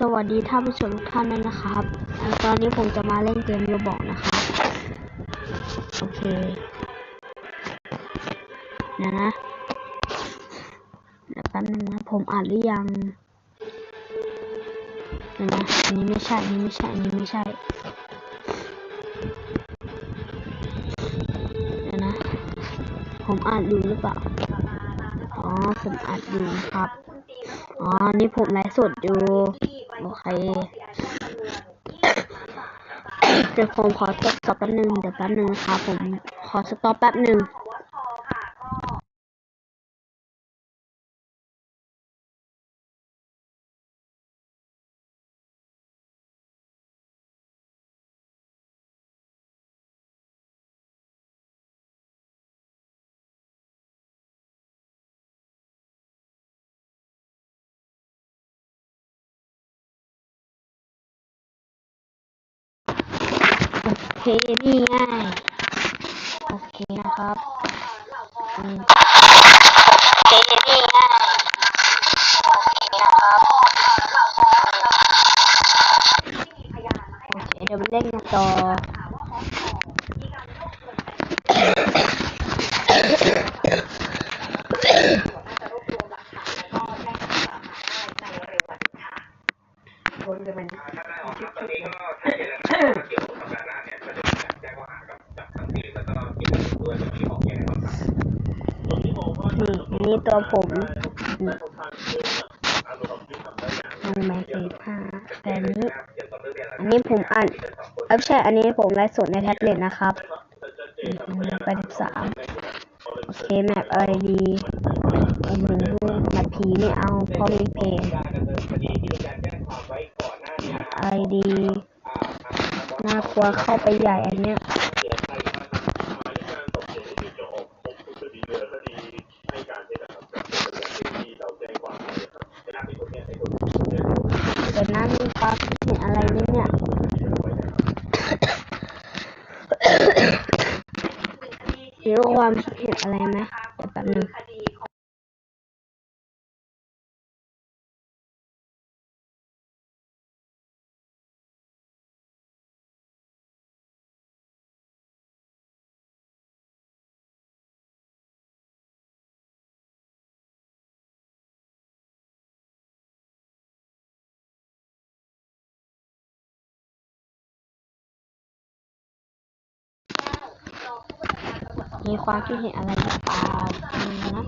สวัสดีท่านผู้ชมทุกท่านด้วยนะครับ ตอนนี้ผมจะมาเล่นเกมโรบอกนะครับ โอเคเดี๋ยวนะเดี๋ยวแป๊บนึงนะผมอ่านหรือยังเดี๋ยวนะอันนี้ไม่ใช่อันนี้ไม่ใช่อันนี้ไม่ใช่เดี๋ยวนะ ผมอ่านอยู่หรือเปล่า อ๋อ ผมอ่านอยู่ครับ อ๋อ นี่ผมไลฟ์สดอยู่ โอเคเดี๋ยวผมขอสต็อปแป๊บนึงเดี๋ยวแป๊บนึงนะครับผมขอสต็อปแป๊บนึง เค นี่ไงโอเคนะครับอืมโอเค นี่ไงโอเคนะครับโอเคเดี๋ยวมาเล่นกันต่อนี่อันนี้ ตัวผมอืมลงมาสี่ห้าแต่อันนี้ อันนี้ผมอ่านเอ้ยไม่ใช่อันนี้ผมไลฟ์สดในแท็บเล็ตนะครับอืมไปสิบสามโอเค แมปอะไรดีโอ้โหแมปผีไม่เอาเพราะมีเพลงอะไรดีน่ากลัวเข้าไปใหญ่อันเนี้ย เดี๋ยวนะมีความคิดเห็นอะไรไหมเนี่ย มีความคิดเห็นอะไรไหมเดี๋ยวแป๊บนึง มีความคิดเห็นอะไรหรือเปล่าอืมนะ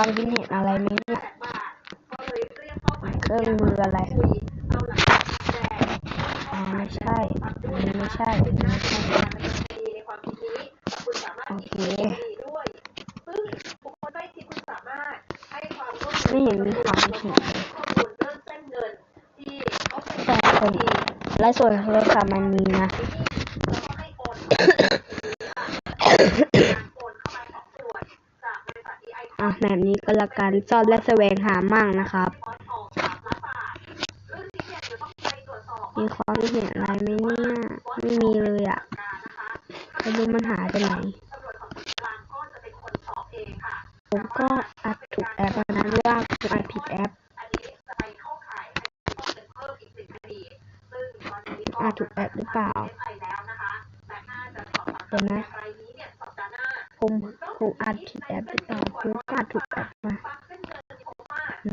มีความคิดเห็นอะไรไหมเนี่ยเครื่องมืออะไรอ๋อไม่ใช่อันนี้ไม่ใช่อันนี้ไม่ใช่โอเคไม่เห็นมีความคิดแต่ผมแลส่วนโทรศัพท์มันมีนะ อะ แบบนี้ก็และกัน ชอบและแสวงหามั่งนะครับ มีความคิดเห็นอะไรไหมเนี่ย ไม่มีเลยอะไม่รู้มันหายไปไหน ผมก็อัดถูกแอปนะว่าผมอัดผิดแอปอัดถูกแอปหรือเปล่า เดี๋ยวนะ กูอัดผิดแอปหรือเปล่าผมก็อัดถูกแอปมา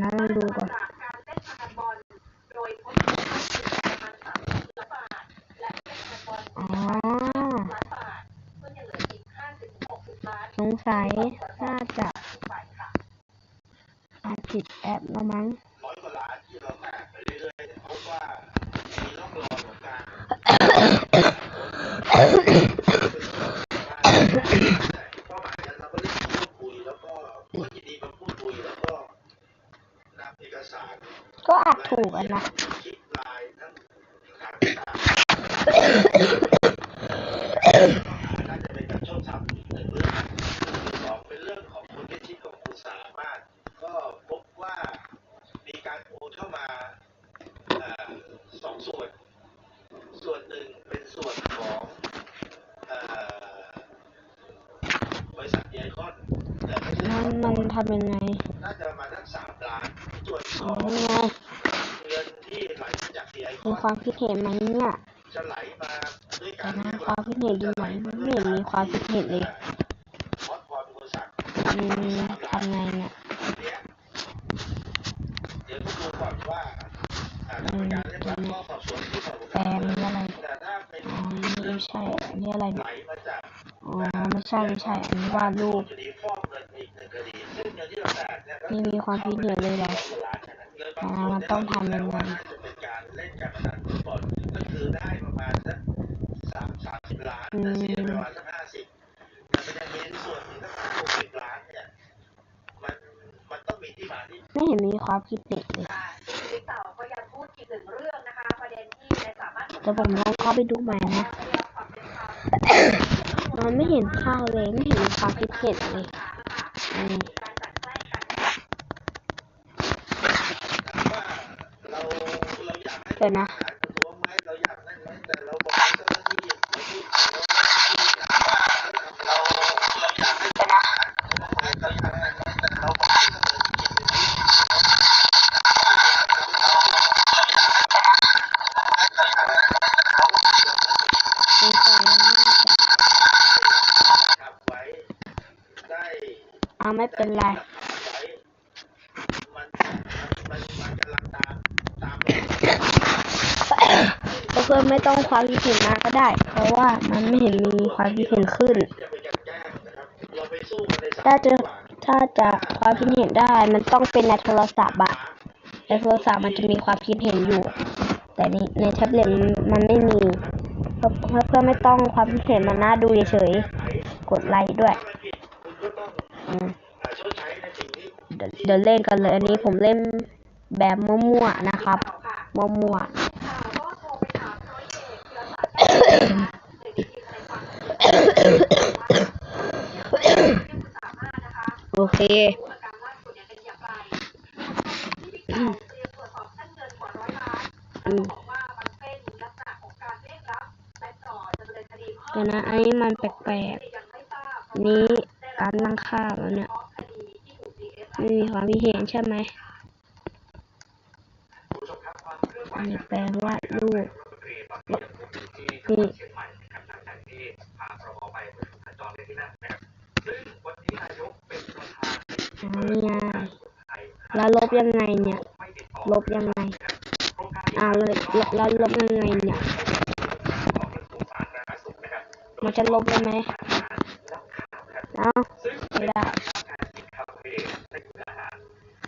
นะลองดูก่อน อ๋อ สงสัยน่าจะอาจผิดแอปแล้วมั้ง ก็ อัดถูกอะนะ คิดลายทั้งทางต่างน่าจะเป็นการชอบทำอีกหนึ่งเรื่องสองเป็นเรื่องของคนใกล้ชิดของคุณสามารถ ก็พบว่ามีการโอนเข้ามาเอ่อสองส่วน ส่วนหนึ่งเป็นส่วนของเอ่อบริษัทไอคอนแต่ไม่ใช่ มันมัน ทำยังไงน่าจะประมาณสักสามล้านส่วนสอ๋อองยังไงเงินที่ไหลมาจากไอคมีอนความคิดเห็นไหมเนี่ยจะไหลมาด้วยแต่การนะความคิดเห็นดีไหมไม่เห็นมีความคิดเห็นเลยวัดความบริษัทอืมทำไงเนี่ยเนี่ยเดี๋ยวต้องดูก่อนว่าอ่ากรรมการเรียกรับข้อสอบสวนที่สอบแปลงนี่อะไรแต่ถ้าเป็นอ๋อนี่ไม่ใช่อันนี้อะไรไหลเนี่ยมาจากอ๋อไม่ใช่ไม่ใช่อันนี้วาดรูป คดี ม่มีความคิดเห็นเลยเหรอสองล้านเนี่ยนะเงินบางอ่าส่วนมันต้องทำยังไงน่าจะเป็นการเล่นการพนันฟุตบอลก็คือได้ประมาณสักสามสามสิบล้านแต่เสียไปประมาณสักห้าสิบแต่มันจะมีส่วนที่ถ้าหกสิบล้านเนี่ยมันมันต้องมีที่มาที่ไม่เห็นมีความคิดเห็นเลยค่ะบิ๊กเต่าก็ยังพูดอีกหนึ่งเรื่องนะคะประเด็นที่ในสามารถเดี๋ยวผมลองเข้าไปดูใหม่นะไม่ได้รับความเป็นธรรมมันไม่เห็นข้าวเลย ไม่เห็นมีความคิดเห็นเลยอืม การจัดแจ้งกัน ว่าเรา เราอยากให้เดี๋ยวนะหารกระทรวงไหมเราอยากได้ไหมแต่เราบอกให้เจ้าหน้าที่เราพูดเราว่าเราเราอยากให้ทหารเราอยากได้ไหมแต่เราบอกให้เจ้าหน้าที่ไม่ใช่น่าจะทำไว้ได้อ่าไม่เป็นไร ไว้มันมันมันกำลังตามตาม เพื่อนไม่ต้องความคิดเห็นมาก็ได้ เพราะว่ามันไม่เห็นมีความคิดเห็นขึ้น ถ้าจะถ้าจะความคิดเห็นได้ มันต้องเป็นในโทรศัพท์อะในโทรศัพท์มันจะมีความคิดเห็นอยู่ แต่ในในแท็บเล็ตมันไม่มีเพื่อเพื่อไม่ต้องความคิดเห็นมันน่าดูเฉยๆกดไลค์ด้วยถ้ามันผิดคุณก็ต้องอืมอ่าชดใช้ในเดี๋ยวเล่นกันเลย อันนี้ผมเล่นแบบมั่วๆนะครับ มั่วข่ โอเครู้อาการล่าสุดเนี่ยเป็นอย่างไรที่บิ๊กเต่าเตรียมตรวจสอบเส้นเงินกว่าร้อยล้านอืมเป็นลักษณะของการเรียกรับและจ่อดำเนินคดีเพิ่เดี๋ยมวนะ อันนี้มันแปลกๆ นี้การตั้งค่าแล้วเนี่ย ไม่มีความคิดเห็นใช่ไหม อันนี้แปลว่าดรู นี่อ๋อนี่ไงแล้วลบยังไงเนี่ย ลบยังไงอ้าวแล้วแล้วลบยังไงเนี่ยมันจะลบได้ไหมเอ้าไม่ได้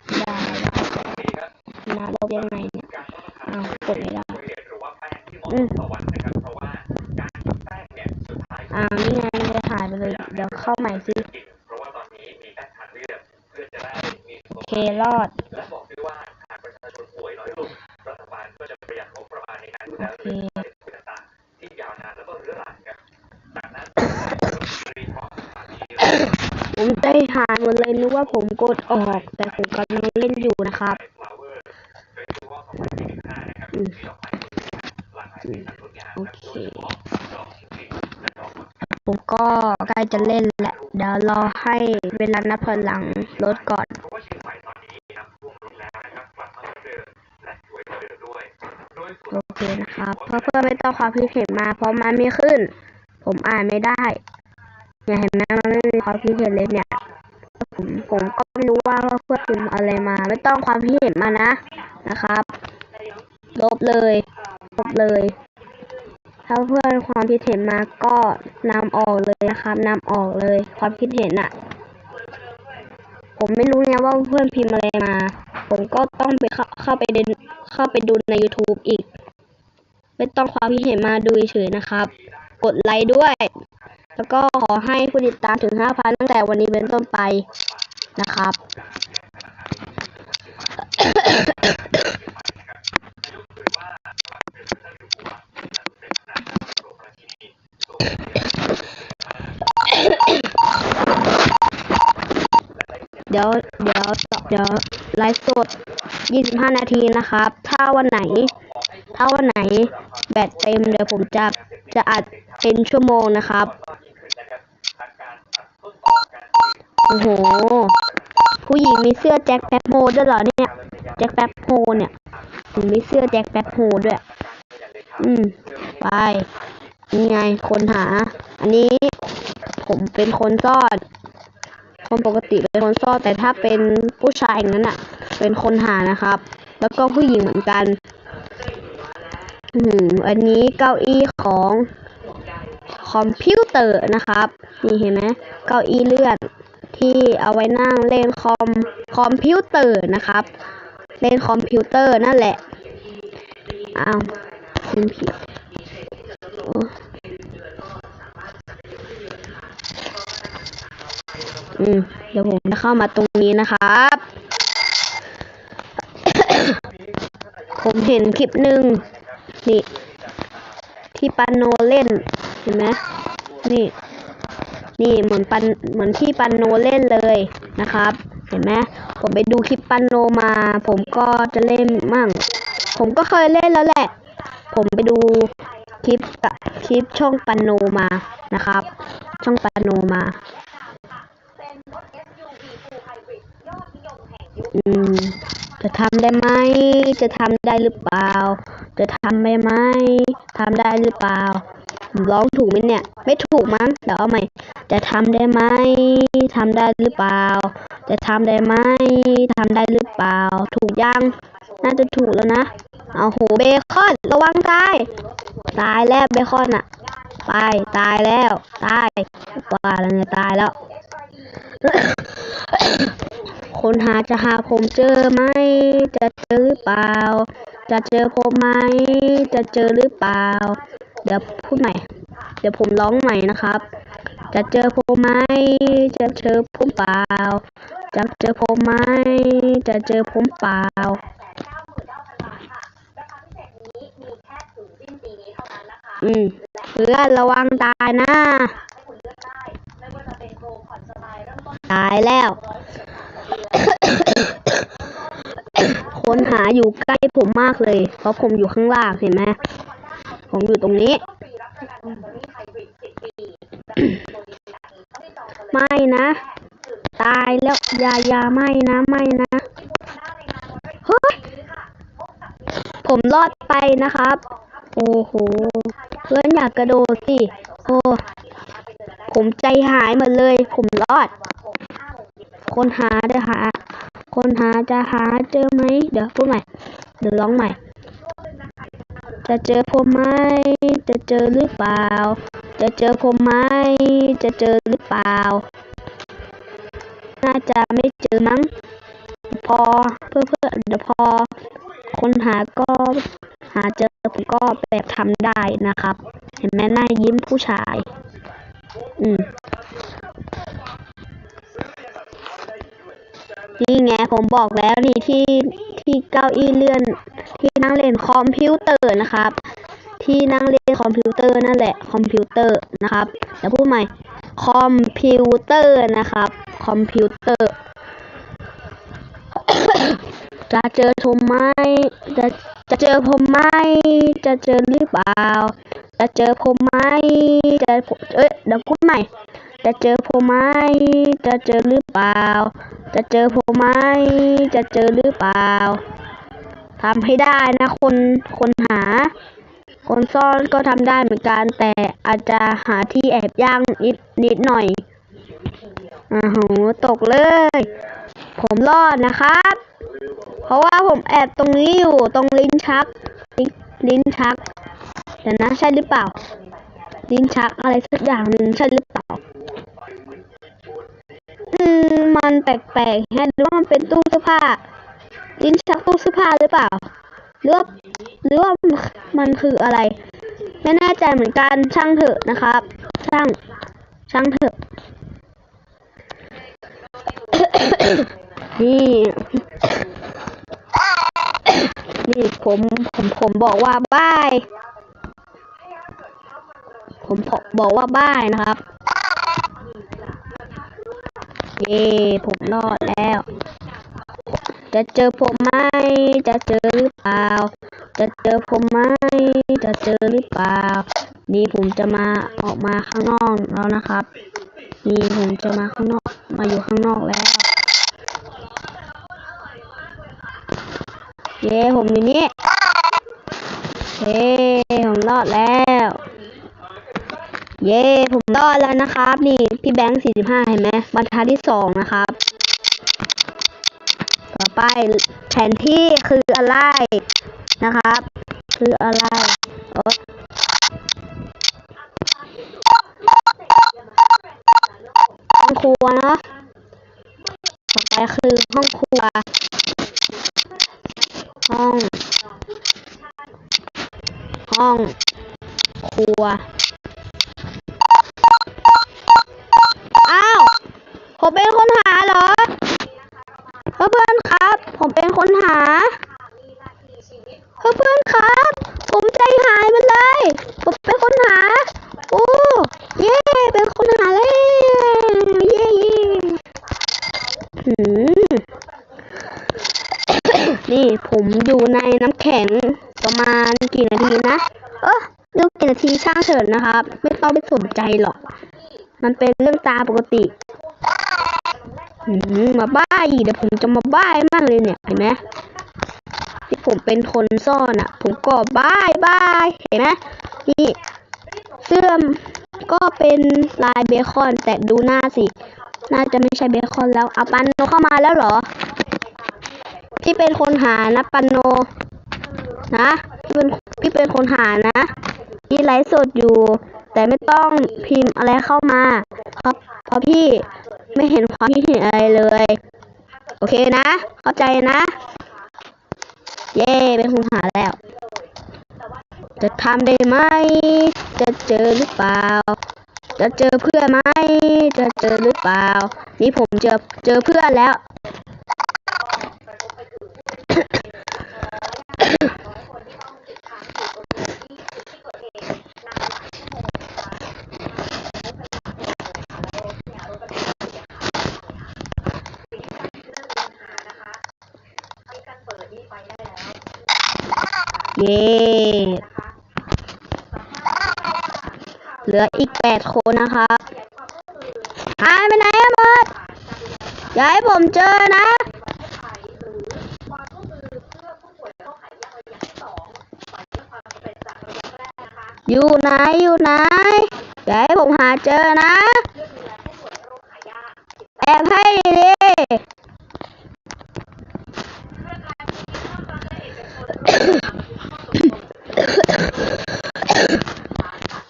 ไม่ได้นะลบยังไงเนี่ยอ้าวกดไม่ได้อืมอ้าวนี่ไงมันจะหายไปเลย เดี๋ยวเข้าใหม่สิโอเครอด โอเค ผมใจ หายหมดเลยนึกว่าผมกดออก แต่ผมกำลังเล่นอยู่นะครับโอเค ผมก็ใกล้จะเล่นแหละ เดี๋ยวรอให้เวลานับถอยหลังลดก่อนโอเคนะครับ เพราะเพื่อนไม่ต้องความคิดเห็นมา เพราะมันไม่ขึ้น ผมอ่านไม่ได้ เนี่ยเห็นไหมมันไม่มีความคิดเห็นเลยเนี่ย ผมผมก็ไม่รู้ว่าว่าเพื่อนพิมพ์อะไรมา ไม่ต้องความคิดเห็นมานะนะครับลบเลยลบเลย ถ้าเพื่อนความคิดเห็นมาก็นำออกเลยนะครับนำออกเลย ความคิดเห็นอะผมไม่รู้เนี่ยว่าเพื่อนพิมพ์อะไรมา ผมก็ต้องไปเข้าเข้าไปดูเข้าไปดูใน YouTube อีก ไม่ต้องความคิดเห็นมาดูเฉยนะครับ กดไลค์ด้วย แล้วก็ขอให้ผู้ติดตามถึง 5,000 ตั้งแต่วันนี้เป็นต้นไปนะครับ เดี๋ยว เดี๋ยวเดี๋ยวไลฟ์สด 25 นาทีนะครับ ถ้าวันไหน ถ้าวันไหนแบตเต็มเดี๋ยวผมจะ จะอัดเป็นชั่วโมงนะครับ โอ้โห ผู้หญิงมีเสื้อแจ็คแป๊บโฮด้วยเหรอเนี่ย แจ็คแป๊บโฮเนี่ยถึงมีเสื้อแจ็คแป๊บโฮด้วย อืม ไป นี่ไง คนหา อันนี้ ผมเป็นคนซ่อน คนปกติเป็นคนซ่อน แต่ถ้าเป็นผู้ชายอย่างนั้นอะเป็นคนหานะครับ แล้วก็ผู้หญิงเหมือนกัน อืม อันนี้เก้าอี้ของคอมพิวเตอร์นะครับ นี่เห็นไหมเก้าอี้เลื่อน ที่เอาไว้นั่งเล่นคอมคอมพิวเตอร์นะครับ เล่นคอมพิวเตอร์นั่นแหละอ้าวพิมพ์ผิดอืมเดี๋ยวผมจะเข้ามาตรงนี้นะครับ ผมเห็นคลิปหนึ่งนี่ ที่ปันโนเล่น เห็นไหมนี่ นี่เหมือนปันเหมือนที่ปันโนเล่นเลยนะครับ เห็นไหมผมไปดูคลิปปันโนมา ผมก็จะเล่นมั่ง ผมก็เคยเล่นแล้วแหละ ผมไปดูคลิปคลิปช่องปันโนมานะครับ ช่องปันโนมาอดนิยมแห่งยุคอืมจะทำได้ไหม จะทำได้หรือเปล่า จะทำได้ไหม ทำได้หรือเปล่า ผมร้องถูกไหมเนี่ย ไม่ถูกมั้งเดี๋ยวเอาใหม่ จะทำได้ไหมทำได้หรือเปล่า จะทำได้ไหมทำได้หรือเปล่า ถูกยัง น่าจะถูกแล้วนะ เอาโหเบคอน ระวังตาย ตายแล้วเบคอนอะไปตายแล้ว ตายว่าแล้วเนี่ยตายแล้ว คนหาจะหาผมเจอไหม จะเจอหรือเปล่า จะเจอผมไหม จะเจอหรือเปล่า เดี๋ยวพูดใหม่ เดี๋ยวผมร้องใหม่นะครับ จะเจอผมไหม จะเจอผมเปล่า จะเจอผมไหม จะเจอผมเปล่าอืมเพื่อนระวังตายนะ ตายแล้ว คนหาอยู่ใกล้ผมมากเลย เพราะผมอยู่ข้างล่างเห็นไหม ผมอยู่ตรงนี้ ไม่นะ ตายแล้วยายาไม่นะ ไม่นะ เฮ้ย ผมรอดไปนะครับ โอ้โห เพื่อนอยากกระโดดสิ โอ้ ผมใจหายหมดเลย ผมรอด คนหาเดี๋ยวหา คนหาจะหาเจอไหม เดี๋ยวพูดใหม่ เดี๋ยวร้องใหม่ จะเจอผมไหม จะเจอหรือเปล่า จะเจอผมไหม จะเจอหรือเปล่า น่าจะไม่เจอมั้ง พอเพื่อเพื่อเดี๋ยวพอ คนหาก็หาเจอผมก็แบบทำได้นะครับ เห็นไหมหน้ายิ้มผู้ชาย อืมนี่ไงผมบอกแล้วนี่ที่ ที่เก้าอี้เลื่อน ที่นั่งเล่นคอมพิวเตอร์นะครับ ที่นั่งเล่นคอมพิวเตอร์นั่นแหละคอมพิวเตอร์นะครับเดี๋ยวพูดใหม่คอมพิวเตอร์นะครับคอมพิวเตอร์ จะเจอผมไหมจะจะเจอผมไหมจะเจอหรือเปล่า จะเจอผมไหมจะเอ้ยเดี๋ยวพูดใหม่ จะเจอผมไหมจะเจอหรือเปล่า จะเจอผมไหม จะเจอหรือเปล่าทำให้ได้นะ คนคนหา คนซ่อนก็ทำได้เหมือนกัน แต่อาจจะหาที่แอบย่างนิดนิดหน่อยอ้าวโหตกเลย ผมรอดนะครับ เพราะว่าผมแอบตรงนี้อยู่ตรงลิ้นชัก ลิ้นชักแต่นะใช่หรือเปล่า ลิ้นชักอะไรสักอย่างหนึ่งใช่หรือเปล่า มมันแปลกๆแฮะหรือว่ามันเป็นตู้เสื้อผ้า ลิ้นชักตู้เสื้อผ้าหรือเปล่า หรือว่าหรือว่ามันคืออะไร ไม่แน่ใจเหมือนกันช่างเถอะนะครับ ช่าง ช่างเถอะ นี่นี่ผมผมผมบอกว่าบาย ผมบอกว่าบายนะครับ เย้ผมรอดแล้ว จะเจอผมไหม จะเจอหรือเปล่า จะเจอผมไหม จะเจอหรือเปล่า นี่ผมจะมาออกมาข้างนอกแล้วนะครับ นี่ผมจะมาข้างนอก มาอยู่ข้างนอกแล้ว เย้ผมอยู่นี่เย้ผมรอดแล้ว เย้ผมรอดแล้วนะครับ นี่พี่แบงค์สี่สิบห้าเห็นไหมบรรทัดที่สองนะครับ ต่อไปแผนที่คืออะไรนะครับ คืออะไรห้องครัวเนาะต่อไปคือห้องครัว ห้อง ห้องครัว อ้าว ผมเป็นคนหาเหรอ เพื่อนๆครับ ผมเป็นคนหา เพื่อนๆครับ ผมใจหายไปเลย ผมเป็นคนหา โอ้ เย้ เป็นคนหาเลย เย้เย้หืม นี่ผ มอยู่ในน้ำแข็งประมาณกี่นาทีนะ เออดูกี่นาทีช่างเถิดนะครับ ไม่ต้องไปสนใจหรอก มันเป็นเรื่องตาปกติมมาบ้าอีกเดี๋ยวผมจะมาบ้ายมากเลยเนี่ยเห็นไหมที่ผมเป็นคนซ่อนอะ ผมก็บ้ายบ้ายเห็นไหมนี่เสื้อมก็เป็นลายเบคอนแต่ดูหน้าสิ น่าจะไม่ใช่เบคอนแล้วเอาปันโนเข้ามาแล้วเหรอ พี่เป็นคนหานะปันโน นะ พี่เป็นพี่เป็นคนหานะพี่ไลฟ์สดอยู่ แต่ไม่ต้องพิมพ์อะไรเข้ามาเพราะเพราะพี่ไม่เห็นความคิดเห็นอะไรเลย โอเคนะ เข้าใจนะ เย้เป็นคนหาแล้ว จะทำได้ไหม จะเจอหรือเปล่า จะเจอเพื่อนไหม จะเจอหรือเปล่า นี่ผมเจอเจอเพื่อนแล้ว เย้เหลืออีกแปดคนนะครับหายไปไหนอะหมดอย่าให้ผมเจอนะ อยู่ไหนอยู่ไหนอย่าให้ผมหาเจอนะ แอบให้ดี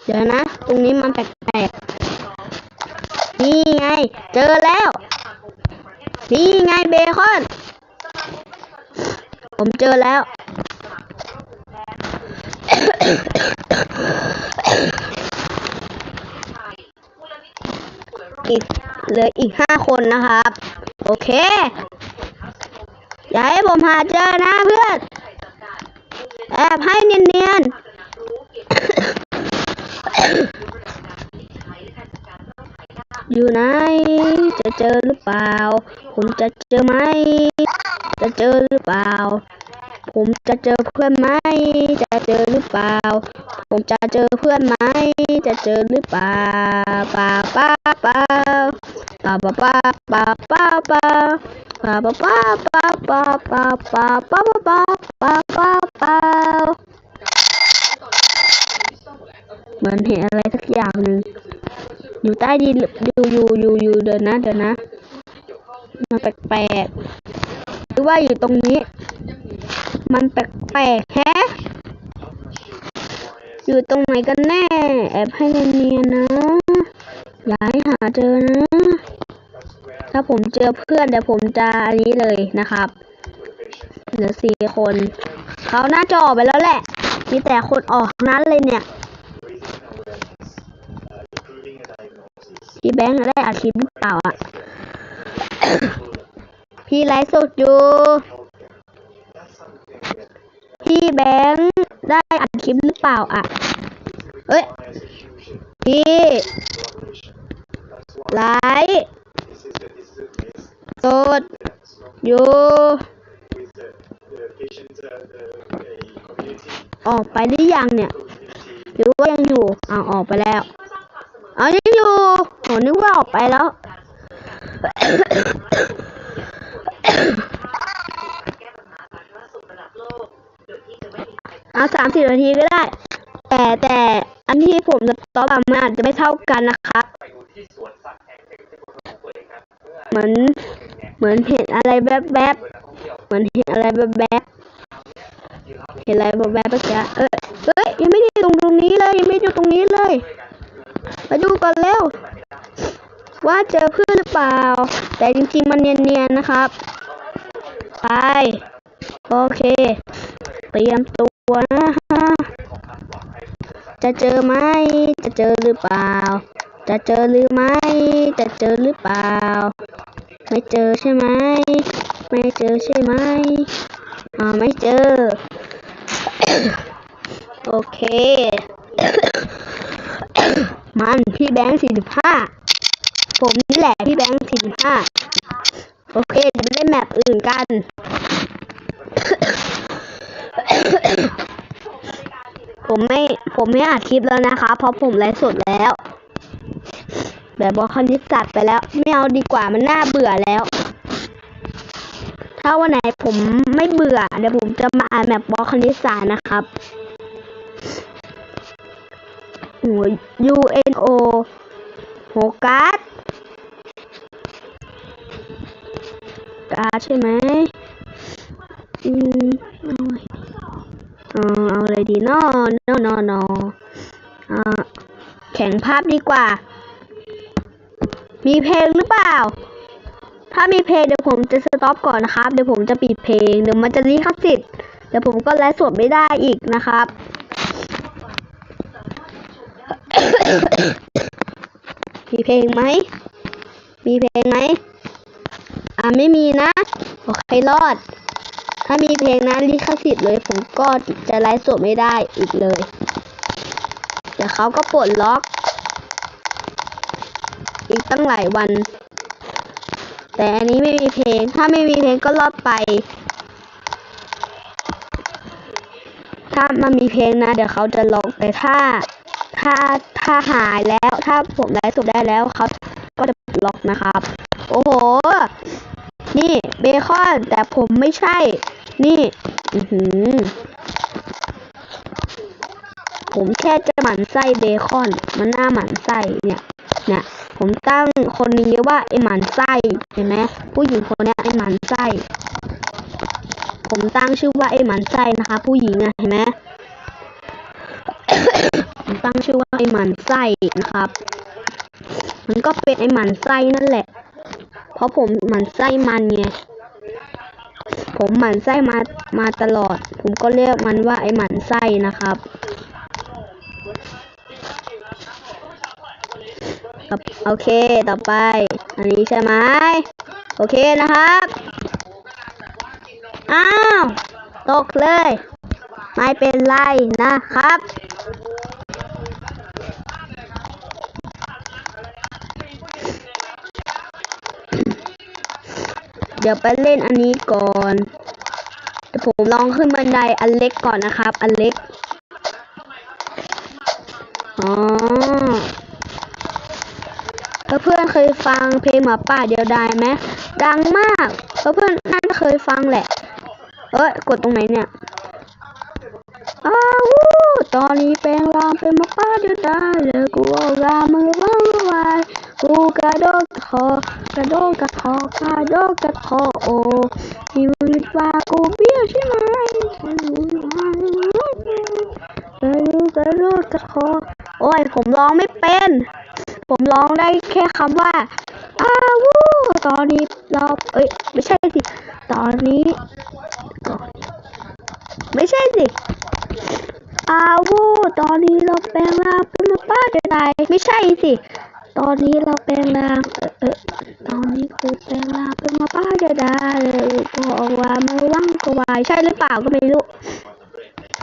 เดี๋ยวนะ ตรงนี้มันแปลกๆ นี่ไง เจอแล้ว นี่ไงเบคอน ผมเจอแล้ว อีกเหลืออีกห้าคนนะครับ โอเค อย่าให้ผมหาเจอนะเพื่อน แอบให้เนียนๆ อยู่ไหน จะเจอหรือเปล่า ผมจะเจอไหม จะเจอหรือเปล่า ผมจะเจอเพื่อนไหม จะเจอหรือเปล่า ผมจะเจอเพื่อนไหม จะเจอหรือเปล่าป้าป้า ป้าป้าป้าป้าป้าป้าป้าป้าป้าป้าป้าป้าป้าป้าป้าป้าป้าปาปาปาเหมือนเห็นอะไรสักอย่างหนึ่งอยู่ใต้ดินอยู่อยู่อยู่อยู่เดินนะเดินนะมันแปลกๆหรือว่าอยู่ตรงนี้ มันแปลกๆแฮะอยู่ตรงไหนกันแน่ แอบให้เนียนๆนะ อย่าให้หาเจอนะ ถ้าผมเจอเพื่อนเดี๋ยวผมจะอันนี้เลยนะครับ เหลือสี่คน เขาน่าจะออกไปแล้วแหละ มีแต่คนออกนั้นเลยเนี่ยพี่แบงค์ได้อาชีพหรือเปล่าอะ พี่ไลฟ์สดอยู่ พี่แบงค์ได้อัดคลิปหรือเปล่าอะ เอ้ย พี่ ไลฟ์โสดอยู่ ออกไปหรือยังเนี่ย หรือว่ายังอยู่อ้าวออกไปแล้ว เอายังอยู่โหนึกว่าออกไปแล้ว เอาสามสิบนาทีก็ได้ แต่แต่อันที่ผมจะ ตอบมันอาจจะไม่เท่ากันนะครับเหมือน เหมือนเห็นอะไรแวบแบบๆเหมือนเห็นอะไรแวบแบบๆเห็นอะไรแวบแบบๆเมื่อกี้เอ้ยยังไม่ได้ตรงตรงนี้เลยยังไม่ได้อยู่ตรงนี้เลย มาดูก่อนเร็ว ว่าเจอเพื่อนหรือเปล่า แต่จริงๆมันเนียนๆนะครับ ไป โอเค เตรียมตัวนะฮะ จะเจอไหม จะเจอหรือเปล่า จะเจอหรือไม่ จะเจอหรือเปล่า ไม่เจอใช่ไหม ไม่เจอใช่ไหมอ่าไม่เจอ โอเค มันพี่แบงค์สี่สิบห้า ผมนี่แหละพี่แบงค์สี่สิบห้า โอเคเดี๋ยวไปเล่นแมปอื่นกัน ผมไม่ผมไม่อัดคลิปแล้วนะคะ เพราะผมไลฟ์สดแล้ว แบบบอกคณิตศาสตร์ไปแล้ว ไม่เอาดีกว่ามันน่าเบื่อแล้ว ถ้าวันไหนผมไม่เบื่อเดี๋ยวผมจะมาอ่านแบบบอกคณิตศาสตร์นะครับโอ้ย UNO โหการ์ดการ์ดใช่ไหมอืม เอาอเอาอะไรดีนอนอนอนออ่าแข่งภาพดีกว่า มีเพลงหรือเปล่า ถ้ามีเพลงเดี๋ยวผมจะสต็อปก่อนนะครับ เดี๋ยวผมจะปิดเพลง เดี๋ยวมันจะลิขสิทธิ์ เดี๋ยวผมก็ไลฟ์สดไม่ได้อีกนะครับ มีเพลงไหม มีเพลงไหม อ่าไม่มีนะ โอเครอด ถ้ามีเพลงนั้นลิขสิทธิ์เลย ผมก็จะไลฟ์สดไม่ได้อีกเลยเดี๋ยวเขาก็ปลดล็อก อีกตั้งหลายวัน แต่อันนี้ไม่มีเพลง ถ้าไม่มีเพลงก็รอดไป ถ้ามันมีเพลงนะ เดี๋ยวเขาจะล็อกแต่ถ้า ถ้าถ้าหายแล้ว ถ้าผมไลฟ์สดได้แล้วเขาก็จะปลดล็อกนะครับ โอ้โห นี่เบคอนแต่ผมไม่ใช่ นี่ อือหือ ผมแค่จะหมั่นไส้เบคอน มันหน่าหมั่นไส้เนี่ย เนี่ย ผมตั้งคนนี้ว่าไอหมันไส้เห็นไหมผู้หญิงคนนี้ไอหมันไส้ ผมตั้งชื่อว่าไอหมันไส้นะคะ ผู้หญิงอะเห็นไหมผมตั้งชื่อว่าไอหมันไส้นะครับ มันก็เป็นไอหมันไส้นั่นแหละ เพราะผมหมันไส้มันไงผมหมันไส้มามาตลอด ผมก็เรียกมันว่าไอหมันไส้นะครับโอเคต่อไป อันนี้ใช่ไหมโอเคนะครับ อ้าว ตกเลย ไม่เป็นไรนะครับ เดี๋ยวไปเล่นอันนี้ก่อนเดี๋ยวผมลองขึ้นบันไดอันเล็กก่อนนะครับ อันเล็กอ๋อเพื่อนเคยฟังเพลงหมาป่าเดียวดายไหมดังมากเพื่อนน่าจะเคยฟังแหละ เอ้ยกดตรงไหนเนี่ยอ้าวตอนนี้แปลงร่างเป็นหมาป่าเดียวดายเลยกูเอารามือว่างวาย กูกระโดดกระคอกระโดดกระคอกระโดดกระคอโอมีมือว่ากูเบี้ยวใช่ไหมกระโดดกระโดดกระคอโอ้ยผมร้องไม่เป็น ผมร้องได้แค่คำว่าอาววู้ตอนนี้เราเอ้ยไม่ใช่สิ ตอนนี้ไม่ใช่สิอาววู้ตอนนี้เราแปลงร่างเป็นป้าเดียวดายไม่ใช่สิ ตอนนี้เราแปลงร่าง เออเออตอนนี้กูแปลงร่างเป็นมาป้าเดียวดายเลยก็ออกว่ามาว่างก็วายใช่หรือเปล่าก็ไม่รู้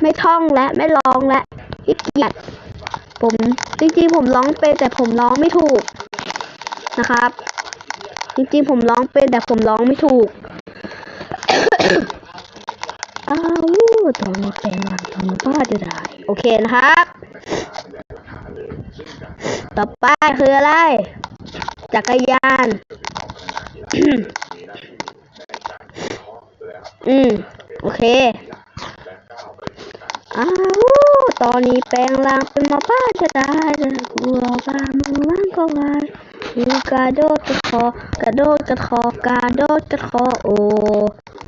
ไม่ท่องและไม่ร้องและขี้เกียจผมจริงๆผมร้องเป็นแต่ผมร้องไม่ถูกนะครับ จริงๆผมร้องเป็นแต่ผมร้องไม่ถูกอ้าวตอนนี้เป็นหลังทำบ้าจะได้ โอเคนะครับ ต่อไปคืออะไร จักรยาน อืม โอเคอ้าวตอนนี้แปลงร่างเป็นหมาป้าจะได้จะกลัวบ้ามือว่างก็วายมือกระโดดกระคอกระโดดกระคอกระโดดกระคอโอ้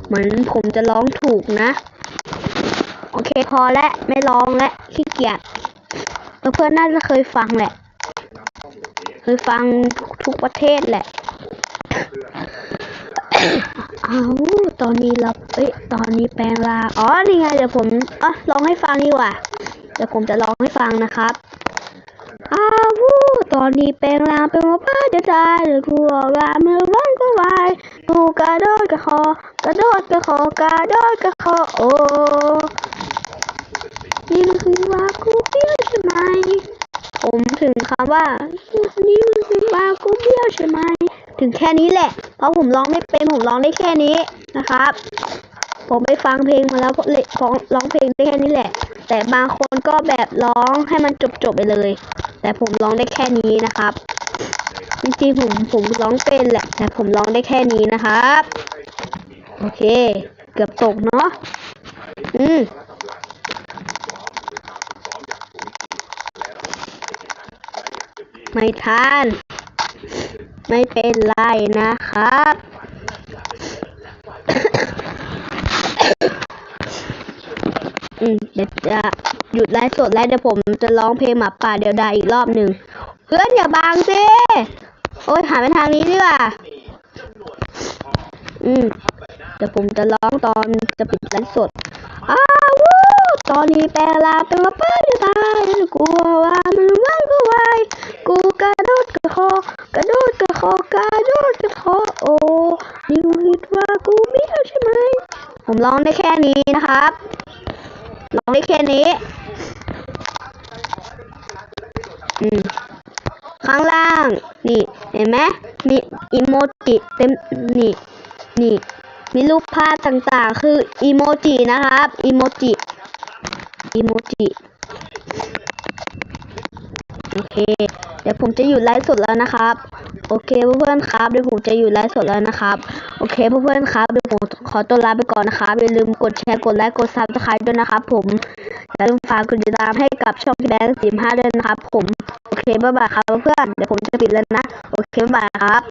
เหมือนผมจะร้องถูกนะ เคพอแล้วไม่ร้องแล้วขี้เกียจเพื่อนๆน่าจะเคยฟังแหละ เคยฟังทุกประเทศแหละอ้าตอนนี้เราเอ้ยตอนนี้แปลงราอ๋อนี่ไงเดี๋ยวผมอะร้องให้ฟังดีกว่าเดี๋ยวผมจะร้องให้ฟังนะครับอ้าวตอนนี้แปลงรางเป็นหมาป้าจะตายเลยกลัวว่ามือว่างก็วายกูกระโดดกระคอกระโดดกระคอกระโดดกระคอโอ้ นี่มันคือว่ากูเบี้ยวใช่ไหม ผมถึงคำว่า นี่มันคือว่ากูเบี้ยวใช่ไหม ถึงแค่นี้แหละ เพราะผมร้องไม่เป็นผมร้องได้แค่นี้นะครับ ผมไปฟังเพลงมาแล้วเลยร้องเพลงได้แค่นี้แหละ แต่บางคนก็แบบร้องให้มันจบๆไปเลย แต่ผมร้องได้แค่นี้นะครับ จริงๆผมผมร้องเป็นแหละ แต่ผมร้องได้แค่นี้นะครับ โอเค เกือบตกเนาะ อืม ไม่ทาน ไม่เป็นไรนะครับ อืมเดี๋ยวจะหยุดไลฟ์สดแล้วเดี๋ยวผมจะร้องเพลงหมาป่าเดียวดายอีกรอบหนึ่งเพื่อนอย่าบังสิ โอ้ยหันไปทางนี้ดีกว่า อืมเดี๋ยวผมจะร้องตอนจะปิดไลฟ์สดอ้าวตอนนี้แปลงร่าเป็นหมาป่าเดียวดายกลัวว่ามันว่างก็วายกูกระโดดกระคอกระโดดกระคอกระโดดกระคอโอ้นี่มึงคิดว่ากูเบี้ยวใช่ไหม ผม ร้องได้แค่นี้นะครับร้องได้แค่นี้ อืม ข้างล่าง นี่ เห็นไหมมีอีโมจิเต็ม นี่ นี่ มีรูปภาพต่างๆ คืออีโมจินะครับอีโมจิอีโมจิ โอเค เดี๋ยวผมจะอยู่ไลฟ์สดแล้วนะครับ โอเคเพื่อนๆครับ เดี๋ยวผมจะอยู่ไลฟ์สดแล้วนะครับ โอเคเพื่อนๆครับ เดี๋ยวผมขอตัวลาไปก่อนนะครับ อย่าลืมกดแชร์ กดไลค์ กดซับสไครต์ด้วยนะครับผม อย่าลืมฝากกดติดตามให้กับช่องพี่แบงค์สิบห้าด้วยนะครับ ผม โอเคบ๊ายบายครับเพื่อน เดี๋ยวผมจะปิดแล้วนะ โอเคบ๊ายบายครับ